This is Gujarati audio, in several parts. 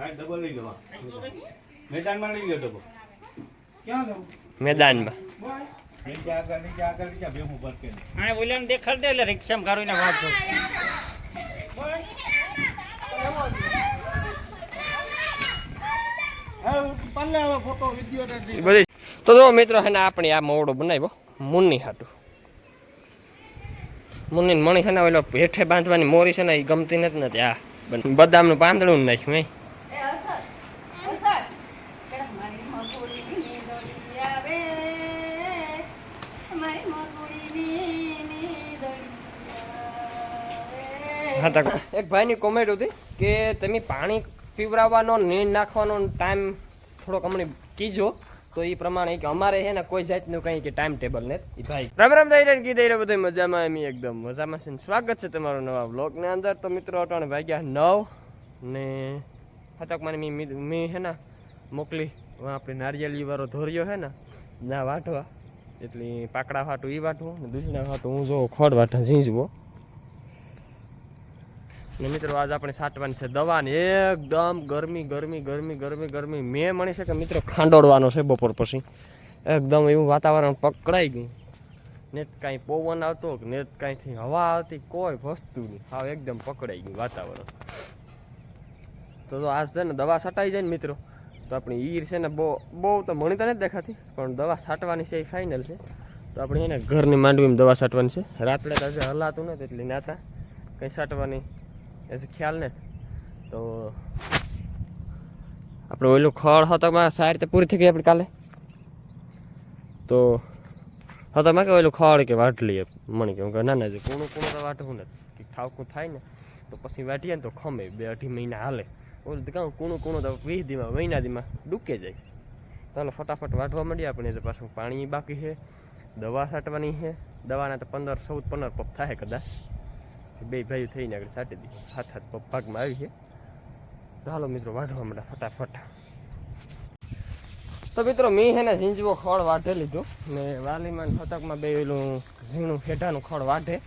હા ડબલ લઈ લેવા મેદાનમાં લઈ લો ડબલ ક્યાં લઉં મેદાનમાં. દેખાડ દે એટલે રિક્ષામાં કાઢીને વાંચો ફોટો બધી તો જો મિત્રો છે ને આપણે આ મોવડો બનાવ્યો મુન્ની હાટું. મુન્ની મણી છે ને ઓલો હેઠે બાંધવાની મોરી છે ને એ ગમતી નથી નથી આ બન- બદામનું પાંદડું નાખ્યું એ અસર અસર કે મારી મગુડીની દોડી આવે મારી મગુડીની દોડી આવે હા તો એક ભાઈની કોમેન્ટ હતી કે તમે પાણી પીવડાવવાનો નીણ નાખવાનો ટાઈમ થોડોક અમને કીજો. તો એ પ્રમાણે કે અમારે છે ને કોઈ જાતનું કંઈ કે ટાઈમ ટેબલ ને એ ભાઈ રામ રામ થઈ રહ્યા કીધે બધું મજામાં એમ એકદમ. મજામાં છે ને? સ્વાગત છે તમારું નવા બ્લોગની અંદર. તો મિત્રો અટાણે વાગ્યા નવ ને હતકમાં મેં મેં હે ને મોકલી. વા આપણે નારિયેળી વાળો ધોર્યો હે ને ના વાટવા. એટલે પાકડા વાટું એ વાટવું ને દૂધના વાટું. હું જો ખોડ વાટા ઝીંઝવો. ને મિત્રો આજ આપણે છાંટવાની છે દવા ને એકદમ ગરમી ગરમી ગરમી ગરમી ગરમી. મેં મણી છે કે મિત્રો ખાંડોળવાનો છે બપોર પછી. એકદમ એવું વાતાવરણ પકડાઈ ગયું. ને કાંઈ પવન આવતો ને કાંઈથી હવા આવતી કોઈ વસ્તુ નહીં. હા એકદમ પકડાઈ ગયું વાતાવરણ. તો આજ છે ને દવા છટાઈ જાય ને મિત્રો, તો આપણી ઈર છે ને બહુ બહુ તો મણી તો નથી દેખાતી, પણ દવા છાંટવાની છે એ ફાઇનલ છે. તો આપણે એને ઘરની માંડવીમાં દવા છાંટવાની છે. રાત્રે તો હજી હલાતું નથી એટલે નાતા. કંઈ છાંટવાની એસે ખ્યાલ ને તો આપણે ઓલું ખળ હતકમાં સારી રીતે પૂરી થઈ ગઈ આપણે કાલે? તો હતમાં કે ઓલું ખડ કે વાટલી મણી કે ના ના જે કૂણું કૂણું તો વાટવું નથી. કે ઠાવકું થાય ને, તો પછી વાટીએ ને તો ખમે. બે અઢી મહિના હાલે. ઓલું તો કહું કૂણું કૂણું તો વીસ દીમાં, મહિના દીમાં ડૂકે જાય. ચાલો, ફટાફટ વાટવા માંડીએ આપણે. તો પાછું પાણી બાકી છે. દવા છાંટવાની છે. દવાના તો પંદર, ચૌદ, પંદર પગ થાય કદાચ. બે ભાઈઓ થઈને આગળ સાટી દીધી હાથ હાથ ભાગમાં આવી છે. તો મિત્રો, વાઢવા માટે ફટાફટ. તો મિત્રો, મેં છે ને ઝીંજવો ખડ વાઢે લીધું. ને વાલીમાં ફતકમાં બે ઝીણું હેઠાનું ખડ વાઢે.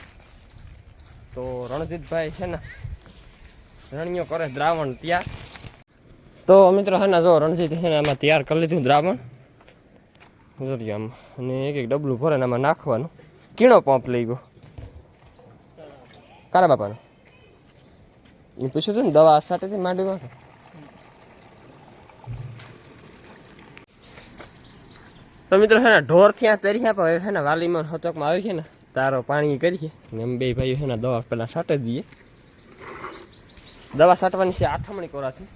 તો રણજીતભાઈ છે ને, રણિયો કરે દ્રાવણ તૈયાર. તો મિત્રો છે ને, જો રણજીત છે ને આમાં તૈયાર કરી લીધું દ્રાવણ. જોઈએ આમ. અને એક એક ડબલું ભરે ને આમાં નાખવાનું. કીણો પંપ લઈ ગયો. કારા બાપાનો? એ પૂછ્યું હતું ને, દવા સાટેથી માંડીમાં કે? તો મિત્રો છે ને, ઢોર ત્યાં તરી પણ છે ને, વાલીમાં હતોકમાં આવી છે ને, તારો પાણી કરીએ. ને એમ બે ભાઈઓ છે ને, દવા પહેલાં સાટી દઈએ. દવા છાંટવાની છે આથમણી કોરાથી.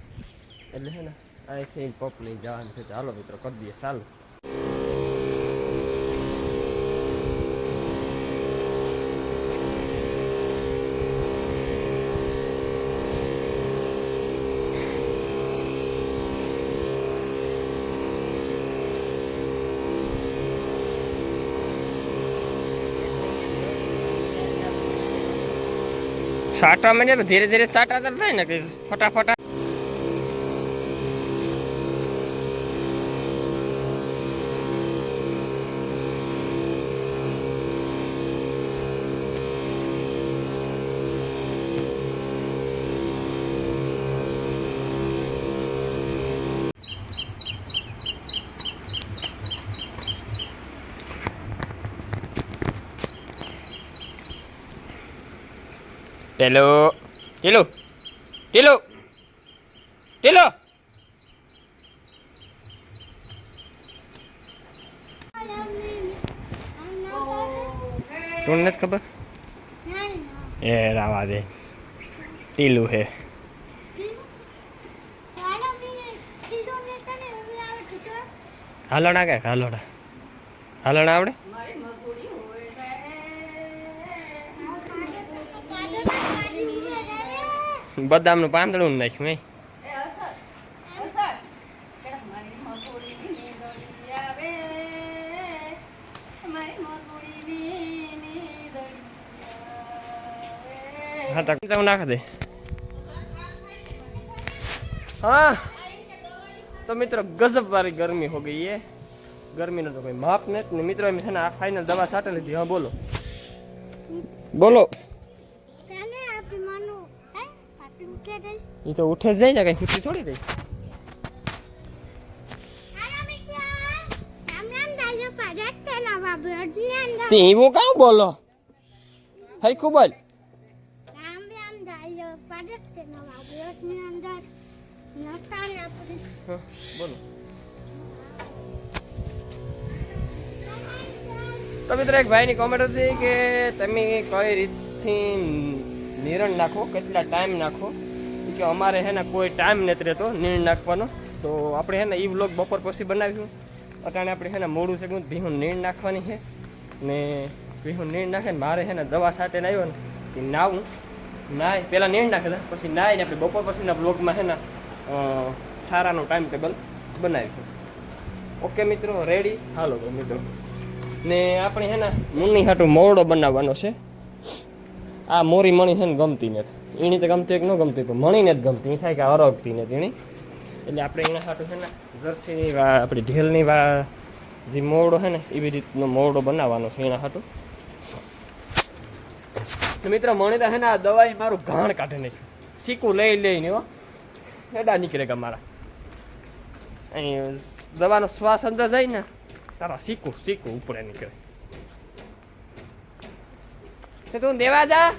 એટલે છે ને અહીંથી પપ લઈ જવાનું છે. ચાલો મિત્રો, કરી દઈએ, ચાલો. છાંટવા માંડે ધીરે ધીરે સાટા થાય ને કે ફટાફટ ટેલો ટેલો ટેલો ટેલો તું નથી ખબર એ રાવા દે ટીલું હે હાલણા કે હાલણા હાલણા આવડે બદામનું પાંદડું નાખ્યું એ હા તક નાખ દે. હા. તો મિત્રો ગજબ વાળી ગરમી હો ગઈ એ ગરમીનો તો કોઈ માપ નથી. ને મિત્રો એમ છે ને આ ફાઇનલ દવા છાંટી લીધી. હા બોલો. બોલો તને આપી માનો હે આપી મુકે તને એ તો ઉઠે જ જાય ને કઈ ખુશી થોડી રહી તે એવું કાં બોલો? હઈ ખૂબ જ હા, બોલો. તો મિત્રો એક ભાઈની કોમેન્ટ હતી કે તમે કઈ રીતથી નિરણ નાખો? કેટલા ટાઈમ નાખો? કે અમારે હે ને કોઈ ટાઈમ નથી રહેતો નીણ નાખવાનો. તો આપણે હે ને એ વ્લોગ બપોર પછી બનાવ્યું અટાણે આપણે હે ને મોડું છે ભીહું નીણ નાખવાની છે. ને ભીહું નીણ નાખે ને મારે હે ને દવા સાથે આવ્યો ને એ નાવું. નાય પહેલાં નીણ નાખે પછી નાહીને આપણે બપોર પછીના બ્લોગમાં હે ને સારાનું ટાઈમ ટેબલ બનાવીશું. ઓકે મિત્રો રેડી હાલો મિત્રો. ને આપણે હે ને મુન્ની હાટું મોરડો બનાવવાનો છે. આ મોરી મણી છે ને ગમતી નથી. એની તો ગમતી એક ન ગમતી પણ મણીને જ ગમતી. થાય કે અરગતી ને એની એટલે આપણે એના સાથે છે ને, જર્સીની વા, આપણી ઢેલની વા, જે મોરડો છે ને એવી રીતનો મોરડો બનાવવાનો છે એના હાટું. મિત્ર, મણી તો છે ને, આ દવાઈ મારું ઘાણ કાઢે નાખ્યું સીકું લઈ લઈને, હો. એડા નીકળે મારા. અહીં દવાનો શ્વાસ અંદર જાય ને, તારા સીકું સીકું ઉપડે નીકળે. તું દેવા જા.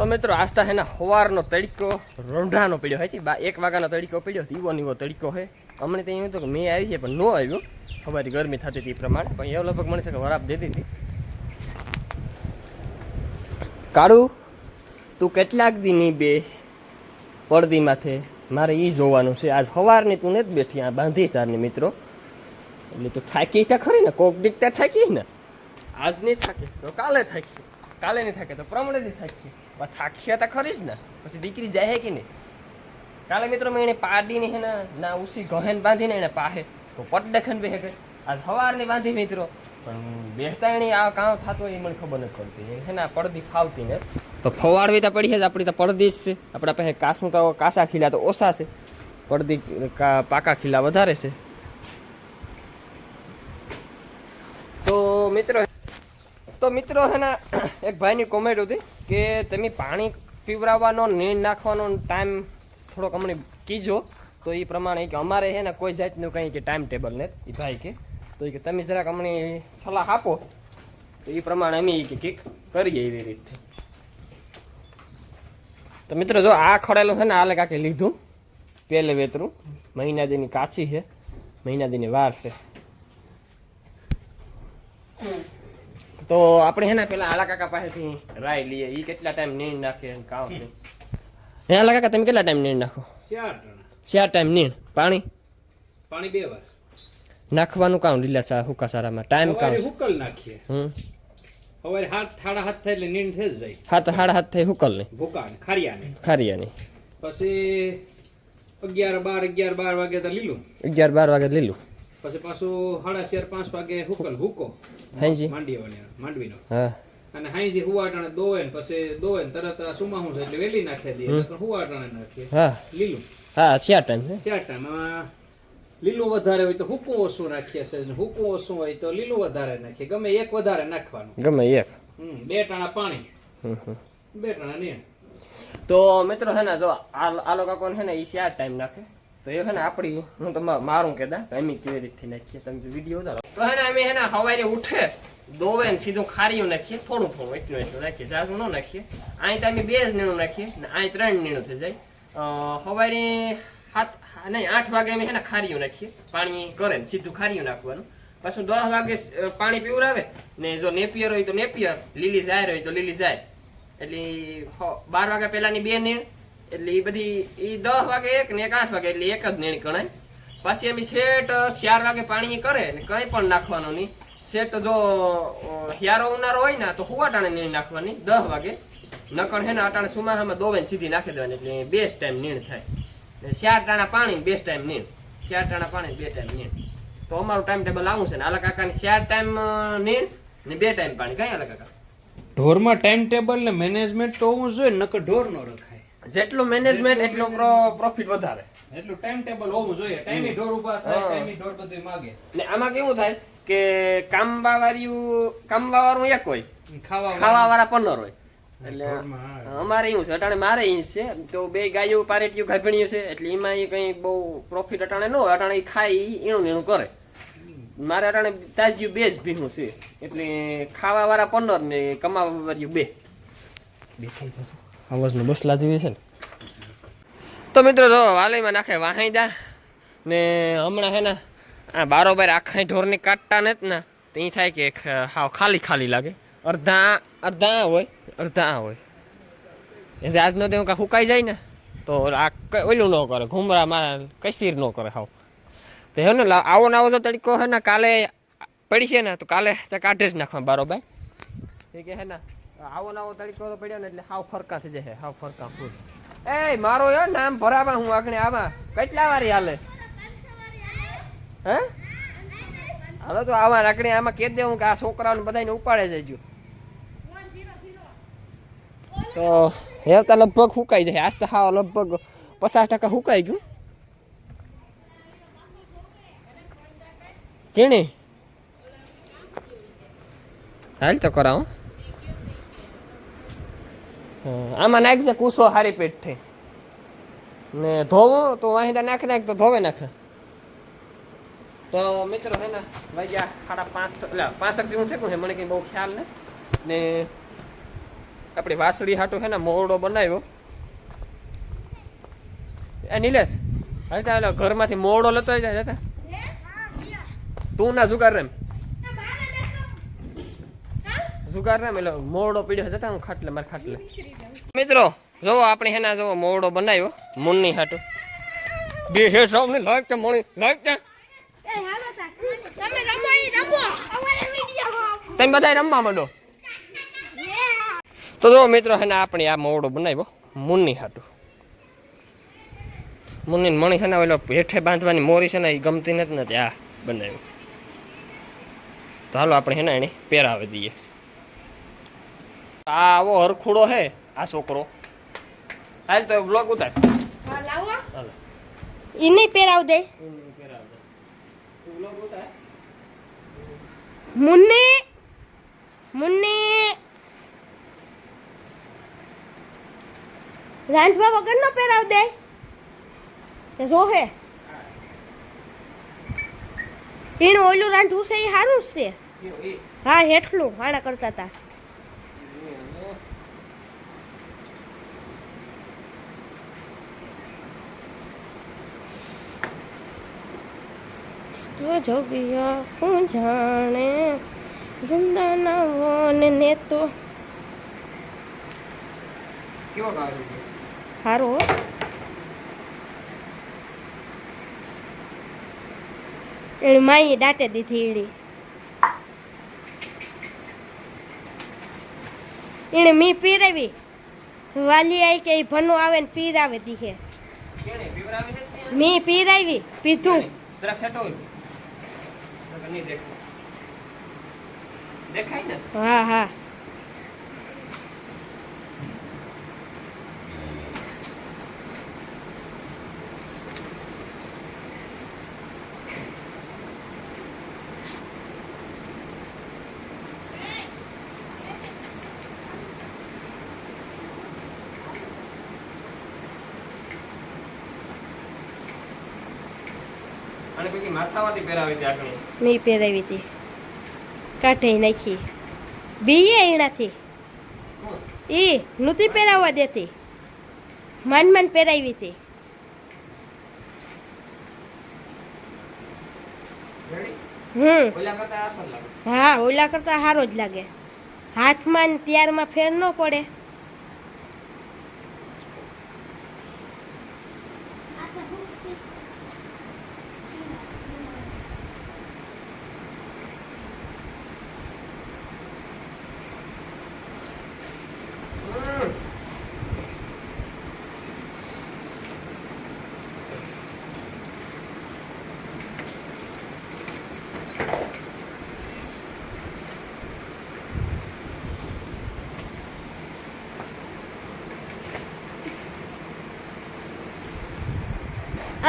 તો મિત્રો આસ્તા હે હોવારનો તડકો, રોંઢાનો પડ્યો છે. બા, એક વાગ્યાનો તડકો પડ્યો દીવો નીવો તડકો હોય અમને તો એવું હતું કે મેં આવી છે, પણ ન આવ્યો. સવારે ગરમી થતી હતી એ પ્રમાણે, પણ એવું લગભગ મને છે કે વરાપ દેતી હતી. કાળુ, તું કેટલાક દીની બે પડદી માથે મારે એ જોવાનું છે. આજ સવારની તું નથી બેઠી, આ બાંધી તારની મિત્રો. એટલે તું થાકી ત્યાં ખરી ને? કોક દીકતા થાકી ને? આજ નહીં થાકી, તો કાલે થાકી. કાલે નહીં થાકે, તો પ્રમાણે નહીં થાકીએ થાક્યા તો ખરી જ ને. પછી દીકરી જાય કે નહીં? કાલે મિત્રો મેં એને પાડીને હે ને, ના ઉસી ગહેન બાંધીને એને પાહે. તો પટ દેખન બે હે આ સવારની બાંધી મિત્રો. પણ બેસતા એની આ કામ થતું એ મને ખબર નથી પડતી. હે ને પડદી ફાવતી ને. તો ફવાડવી તો પડી છે આપણી તો પડદી જ છે. આપણા પાસે કાસું તો કાસા ખીલા તો ઓછા છે. પડદી પાકા ખીલા વધારે છે. તો મિત્રો તો મિત્રો હે ને, એક ભાઈની કોમેન્ટ હતી કે તમે પાણી પીવડાવવાનો નીણ નાખવાનો ટાઈમ થોડોક અમને કીજો. તો એ પ્રમાણે કે અમારે છે ને કોઈ જાતનું કંઈ કે ટાઈમ ટેબલ ને એ ભાઈ કે, તો એ કે તમે જરાક અમને સલાહ આપો. તો એ પ્રમાણે અમે એ કે કરીએ એવી રીતે. તો મિત્રો જો આ ખડેલું છે ને આલે કાંકે લીધું. પહેલે વેતરું. મહિનાદીની કાચી છે મહિનાદીની વાર છે. તો આપણે હે ને પેલા આલા કાકા પાસેથી રાય લઈએ. એ કેટલા ટાઈમ નીણ નાખે કામ હે આલા કાકા તમે કેટલા ટાઈમ નીણ નાખો? ચાર ટાઈમ નીણ. પાણી? પાણી બે વાર. નાખવાનું કામ લીલા સા હુકા સારામાં. ટાઈમ કામ હુકલ નાખીએ. હમ. હવે હાથ થાળા હાથ થાય એટલે નીંદ થઈ જ જાય. હાથ હાડા હાથ થઈ હુકલ નહીં ભૂકા ખારિયાની. ખારિયાની. પછી અગિયાર બાર અગિયાર બાર વાગે તો લીલું. અગિયાર બાર વાગે લીલું. પછી પાછું સાડા ચાર પાંચ વાગે હુકલ હુકો. માંડવીનો માંડવીનો. હા. અને હાઈજી હુવાટાણે દોવે ને પછી દોવે ને તરત સુમા હું છે એટલે વેલી નાખી દઈએ હુવાટાણે નાખીએ. હા. લીલું. હા ચાર ટાઈમ ચાર ટાઈમ. લીલું વધારે હોય તો હુકું ઓછું નાખીએ છે ને હુકું ઓછું હોય તો લીલું વધારે નાખીએ. ગમે એક વધારે નાખવાનું. ગમે એક. બે ટાણા પાણી. બે ટાણા નહીં તો મિત્રો છે ને જો આ આ લોકો કોણ છે ને એ ચાર ટાઈમ નાખે? તો એ ને આપણી હું તમારે મારું કહેતા અમે કેવી રીતથી નાખીએ? તમે વીડિયો ઉતારો. તો હેને અમે હેને સવારે ઉઠે, દોવે ને સીધું ખારીયું નાખીએ, થોડું થોડું એટલું એટલું નાખીએ જાજુ ન નાખીએ. અહીં તો અમે બે જ નીણું નાખીએ, ને અહીં ત્રણ નીણું થઈ જાય. સવારે સાત, નહીં, આઠ વાગે અમે છે ને ખારીયું નાખીએ. પાણી કરે ને, સીધું ખારીયું નાખવાનું. પાછું દસ વાગે પાણી પીવડાવે, ને જો નેપિયર હોય તો નેપિયર, લીલી જાહેર હોય તો લીલી જાય એટલે બાર વાગ્યા પહેલાની બે નીણ એટલે એ બધી એ દસ વાગે એક ને એક આઠ વાગે, એટલે એક જ નીણ ગણાય. પછી એમ શેઠ ચાર વાગે પાણી કરે, ને કંઈ પણ નાખવાનું નહીં. શેઠ જો હિયારો ઉનારો હોય ને, તો હુવાટાણે નીણ નાખવાની, દસ વાગે. નકણ હે ને અટાણે સુમાહામાં દોવે સીધી નાખી દેવાની, એટલે બેસ્ટ ટાઈમ નીણ થાય. ચાર ટાણા પાણી બેસ્ટ ટાઈમ નીણ. ચાર ટાણા પાણી બે ટાઈમ નીણ. તો અમારું ટાઈમ ટેબલ આવું છે ને, આલા કાકાની ચાર ટાઈમ નીણ ને બે ટાઈમ પાણી. કઈ આલા કાકા? ઢોરમાં ટાઈમ ટેબલ ને મેનેજમેન્ટ તો હોવું જોઈએ, નકર ઢોર નો રખાય. જેટલું મેનેજમેન્ટ એટલો પ્રોફિટ વધારે. એટલું ટાઈમ ટેબલ હોવું જોઈએ. ટાઈમી ઢોર ઊભા થાય ટાઈમી ઢોર બધું માગે. ને આમાં કેવું થાય કે કામવા વાળું કામવા વાળું એક હોય ખાવા ખાવા વાળા પંદર હોય. એટલે અમારે એવું છે અટાણે મારે ઈ છે. તો બે ગાયો પારેટીઓ ગાભણીયું છે એટલે એમાં એ કંઈ બહુ પ્રોફિટ અટાણે ન હોય. અટાણે ખાય એણું એણું કરે. મારે અટાણે તાજ્યું બે જ ભીનું છે. એટલે ખાવા વાળા પંદર ને કમાવા વાળ્યું બે અવાજનો બસલા જેવી છે ને? તો મિત્રો જો વાલીમાં નાખે વાહાઈદા ને હમણાં હે ને આ બારોબાર આખા ઢોરની કાટતા નથી ને, તો એ થાય કે હાવ ખાલી ખાલી લાગે. અડધા અડધા હોય અડધા હોય. એટલે આજનો તે કાંઈ સુકાઈ જાય ને, તો આ ઓલું ન કરે, ઘુમરા મારા કસીર ન કરે હાવ. તો હે ને આવો ને આવો તો તડકો હે ને, કાલે પડી છે ને, તો કાલે કાઢે જ નાખવા બારોબાર. ઠીક હે ને? આવો નાવો તડકો તો પડ્યો ને એટલે હાવ ફરકા થઈ જાય હાવ ફરકા ફૂલ. એ મારો યો નામ ભરાવા હું આગળ આવા. કેટલા વારી હાલે? હે? હાલો તો આવા રાખડી આમાં કહી દેવું કે આ છોકરાઓને બધાને ઉપાડે જજો તો હેવતા લગભગ સુકાઈ જાય. આજ તો હાવ લગભગ પચાસ ટકા સુકાઈ ગયું. કેણે? હાલ તો કરાવો. હા, આમાં નાખજે કૂસો હારી પેટ થઈ ને ધોવો તો વાહિંદા નાખી નાખ તો ધોવે નાખે. તો મિત્રો હે ને વાગ્યા સાડા પાંચ એટલે પાંચક જેવું થયું છે મને કંઈ બહુ ખ્યાલ ને. ને આપણી વાસળી હાટો હે ને મોરડો બનાવ્યો. એ નિલેશ હાલ ઘરમાંથી મોરડો લેતો જાય જતા તું. ના જુગાર રેમ જુગાર ના મેલો મોડો પીડ્યો જતા હું ખાટલે મારે ખાટલે. મિત્રો જોવો આપણે હેના જોવો મોડો બનાવ્યો મુન્ની હાટો. બે છે સૌ ને લાઈક તો મળી લાઈક તો તમે બધા રમવા માંડો. તો જો મિત્રો હે આપણે આ મોવડો બનાવ્યો મુન્ની હાટું. મુન્ની મણી છે ને ઓલો હેઠે બાંધવાની મોરી છે ને એ ગમતી નથી ને ત્યાં બનાવ્યું. તો હાલો આપણે હે ને એને પહેરાવી દઈએ. આ આવો હરખુડો હે આ છોકરો. હાલ તો બ્લોક ઉતાર. હા લાવો હાલો. પહેરાવ દે. બ્લોક ઉતાર. મુન્ની મુન્ની. રાંધવા વગર નો પહેરાવ દે. તે હે. એનું ઓલું રાંધવું છે એ સારું જ છે. હા હેઠલું હાડા કરતા હતા તો જોગિયા હું જાણે જિંદાના વન ને તો હારો? એની માઈએ દાટે દીધી એડી એને મી પીરાવી. વાલી આઈ કે ભનો આવે ને પીરાવે દીહે. નથી મી પીરાવી પીધું જરાક સેટો હોય નકર નહીં દેખાય દેખાય ને? હા હા. અને પછી માથામાંથી પહેરાવી હતી આગળ મેં પહેરાવી હતી. કાઢી નાખી. બીએ એનાથી. એ નહોતી પહેરાવવા દેતી. માન માન પહેરાવી હતી. હમ. હા ઓલા કરતા સારો જ લાગે. હાથમાં ને ત્યારમાં ફેર ન પડે હમ.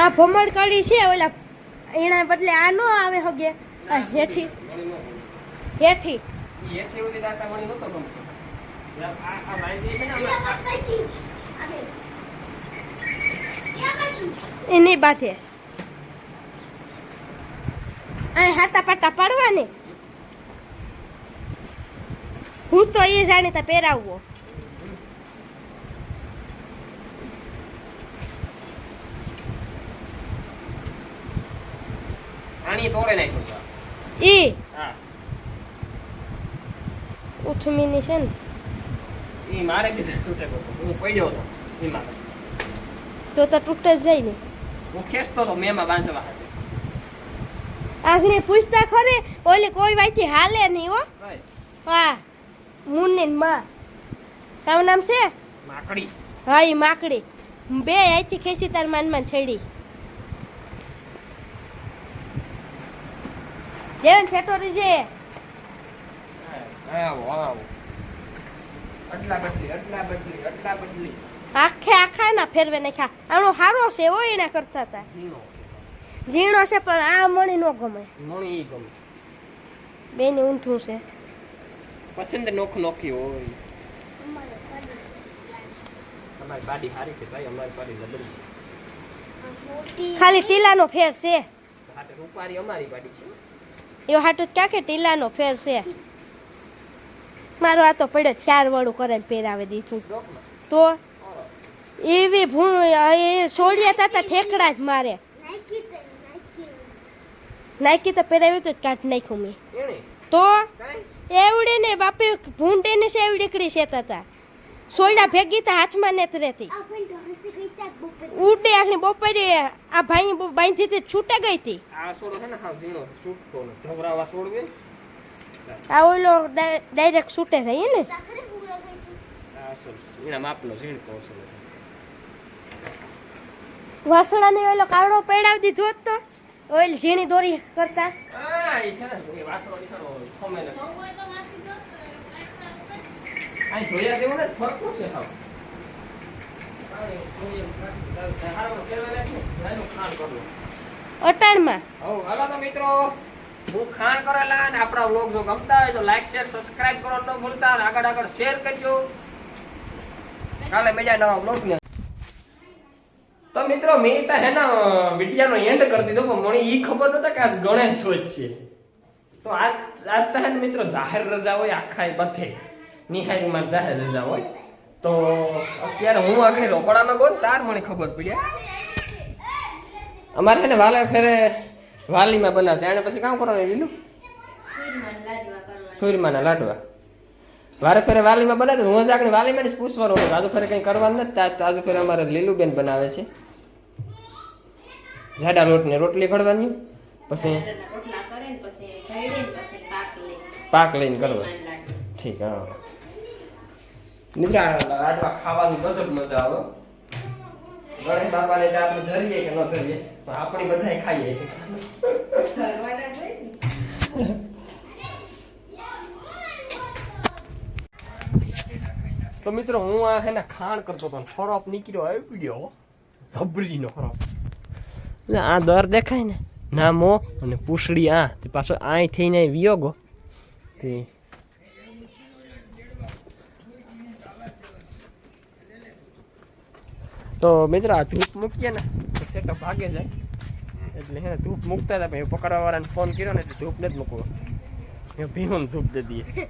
આ ભમર કડી છે, ઓલા એના બદલે આ નો આવે હગે. આ હેઠી. હેઠી. એની બાથે. અહીં હાતા પાટા પાડવાની. હું તો એ જાણીતા પહેરાવવો આણી તોડે નાખ્યું ઈ? હા. ઉથમીની છે ને? ઈ મારે બી તૂટે હતો. હું પડ્યો હતો મારે. તો તો તૂટે જ જાય ને. હું ખેંચતો તો મેમાં બાંધવા. આઘણી પૂછતા ખરે ઓલી કોઈ વાયથી હાલે નહીં હો. હા મુન્ની માં. કામ નામ છે? માકડી. હા ઈ માકડી. બે અહીંથી ખેંચી તાર માનમાં છેડી. જેવન છેટોરી છે. આવો આવો અટલા બદલી અટલા બદલી અટલા બદલી. આખે આખા ના ફેરવે નાખ્યા. આનો હારો છે એવો એના કરતા હતા ઝીણો છે. પણ આ મણી નો ગમે. મણી ઈ ગમે. બેની ઊંધું છે. પસંદ નોખ નોખી હોય. અમારી પાડી સારી છે ભાઈ અમારી પાડી જબરી છે. ખાલી ટીલાનો ફેર છે. રૂપારી અમારી પાડી છે. એવો હાટું ક્યાં કે ટીલાનો ફેર છે. મારો આ તો પડે ચાર વાળું કરે ને પહેરાવી દીધું તો એવી ભૂ એ સોડિયા તાતા ઠેકડા જ મારે. નાખી તો પહેરાવ્યું તો જ કાઢ નાખ્યું મેં. તો એવડી ને બાપે ભૂંડે ને છે એવડી નીકળી છે તા. સોયડા ભેગી તા હાથમાં ને રહેતી. ઉડે આખી બપોરે આ ભાઈ ભાઈ થી છૂટે ગઈ હતી. આ સોડો છે ને હા ઝીણો છૂટતો ને ધવરાવા સોડવે. આ ઓલો ડાયરેક્ટ છૂટે રહી ને? આ સોડ એના માપનો ઝીણકો સોડો વાસણાની ઓલો કાવડો પડાવી દીધો તો ઓલ ઝીણી દોરી કરતા. હા ઈ છે ને એ વાસણો બિસણો ખમે ને. આ જોયા દેવો ને ફરકું છે હાવ પાણી જોઈએ હારો ફેરવા નાખ ને એનું ખાણ કરવું તો મિત્રો. હું ખાણ કરેલા અને એન્ડ કરી દીધો, પણ મને એ ખબર નહોતા કે આજ ગણેશ હોય છે. તો આજ આજ તો મિત્રો, જાહેર રજા હોય આખા બધે. નિહાયમાં જાહેર રજા હોય. તો અત્યારે હું આગળ રોકડામાં ગયો તાર મને ખબર પડી અમારે છે ને વાલે ફેરે વાલીમાં બનાવતા એને પછી કામ કરવાનું લીલું? સુરમાના લાડવા. વારે ફેરે વાલીમાં બનાવતો હું જ આગળ વાલીમાં જ પૂછવાનું હતું આજુ ફેરે કંઈ કરવાનું નથી તાજ આજુ ફેરે અમારે લીલુબેન બનાવે છે. જાડા રોટને રોટલી ખડવાની પછી પાક લઈને કરવા ઠીક હા. લાડવા ખાવાની ગજબ મજા આવે. ગણેશ બાપાને જે આપણે ધરીએ કે ન ધરીએ તો આપણે બધાય ખાઈએ. તો મિત્રો, હું આ હે ખાણ કરતો હતો ખરાબ નીકળ્યો આવી ગયો જબરીનો ખરાબ એટલે આ દર દેખાય ને, નામો અને પૂછડી આ. તે પાછો આય થઈને વિયોગો. તે તો મિત્ર આ ધૂપ મૂકીએ ને તો સેટઅપ ભાગે જાય. એટલે હે ધૂપ મૂકતા હતા પણ પકડવા વાળાને ફોન કર્યો ને એટલે ધૂપ નથી મૂકવો. એ ભીહોને ધૂપ દે દઈએ.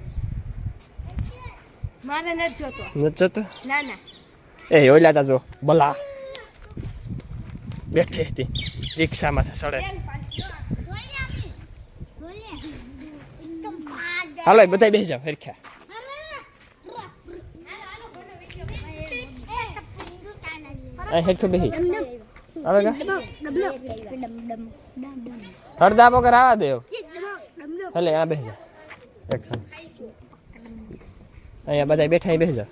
મારે નથી જોતો. નથી જોતો? ના ના. એ ઓલા તા જો બલા. બેઠી હતી. રિક્ષામાં સડે. હાલો બધા બેસી જાઓ હરખ્યા હેઠું બેસી આવે કા હળદા વગર આવા દે હલે આ બેસા જા. એક સામ. અહીંયા બધા બેઠા બેસા બેસી જા.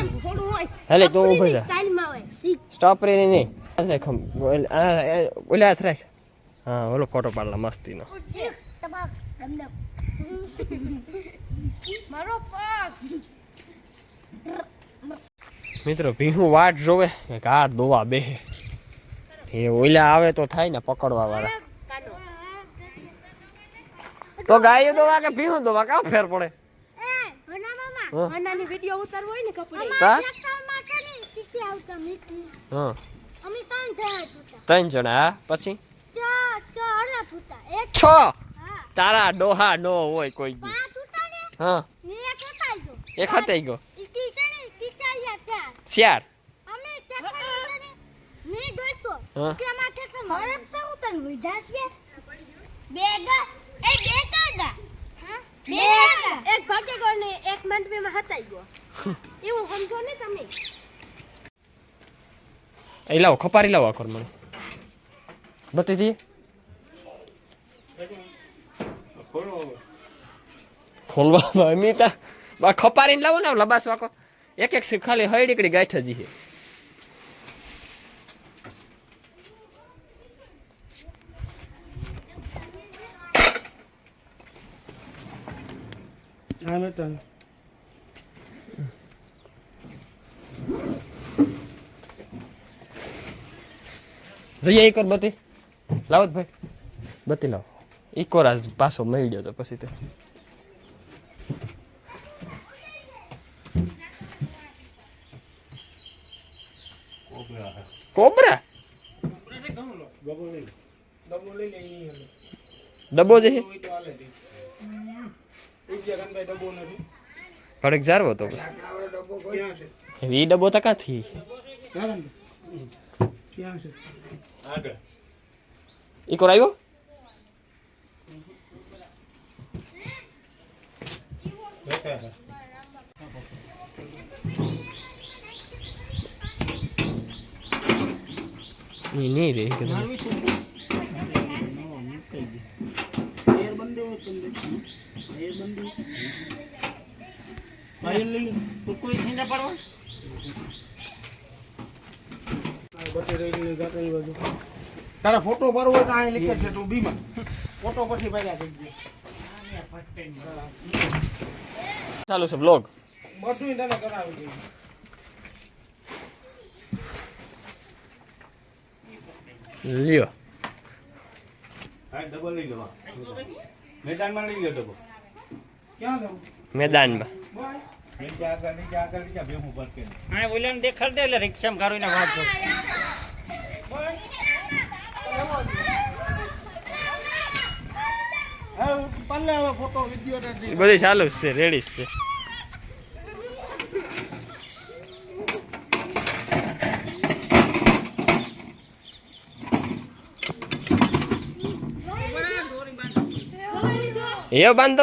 એમ થોડું હોય. હલે તું ઊભો જા. સ્ટોપ રે નહીં રાખ આમ. ઓલ- આ, આ, ઓલા હાથ રાખ. હા ઓલો ફોટો પાડલા મસ્તીનો. મારો પગ મિત્રો ભીહું વાટ જોવે કે આ દોવા બે. એ ઓલા આવે તો થાય ને પકડવા વાળા તો ગાયો દોવા કે ભીહું દોવા? કાં ફેર પડે? હા. આનાની વિડિયો ઉતારવો હોય ને કપડે. કા? હા. ત્રણ જણા હા? પછી? છ તારા ડોહા નો હોય કોઈ હા. એક હતાઈ ગયો. ચાર. એક ભાગે ગયો ને એક મંડપીમાં હતાઈ ગયો. એવું સમજો ને તમે. એ લાવો ખપારી લાવો આખર મને ભતીજી ખોલવા અમિતા. ખપારીને લાવો ને લબાસ વાકો એક એક સીપ ખાલી હઈ નીકળી ગાંઠ જ છે. જઈએ એક બતી. લાવો ભાઈ. બતી લાવો. એક વાર પાછો મળ્યો તો પછી તો. ડબ્બો છે? કડક જારવો તો એ ડબ્બો તો કાથી એક વાર આવ્યો? નહીં રે કે તમે કોઈ ઠંડા પડવા તારા ફોટો ભરવો હોય તો અહીં લીખે છે તું બીમાં ફોટો પછી ભર્યા થઈ ચાલુ છે બ્લોગ બધું તને કરાવી દઈશ લ્યો. હા ડબલ લઈ લેવા મેદાનમાં લઈ લે ડબલ ક્યાં લઉં મેદાનમાં. નીચે આગળ નીચે આગળ નીચે ભેગું ભરકે હા ઓલાને દેખાડ દે એટલે રિક્ષામાં ફોટો વીડિયો એ નથી બધી ચાલુ જ છે રેડી જ છે એ બાંધો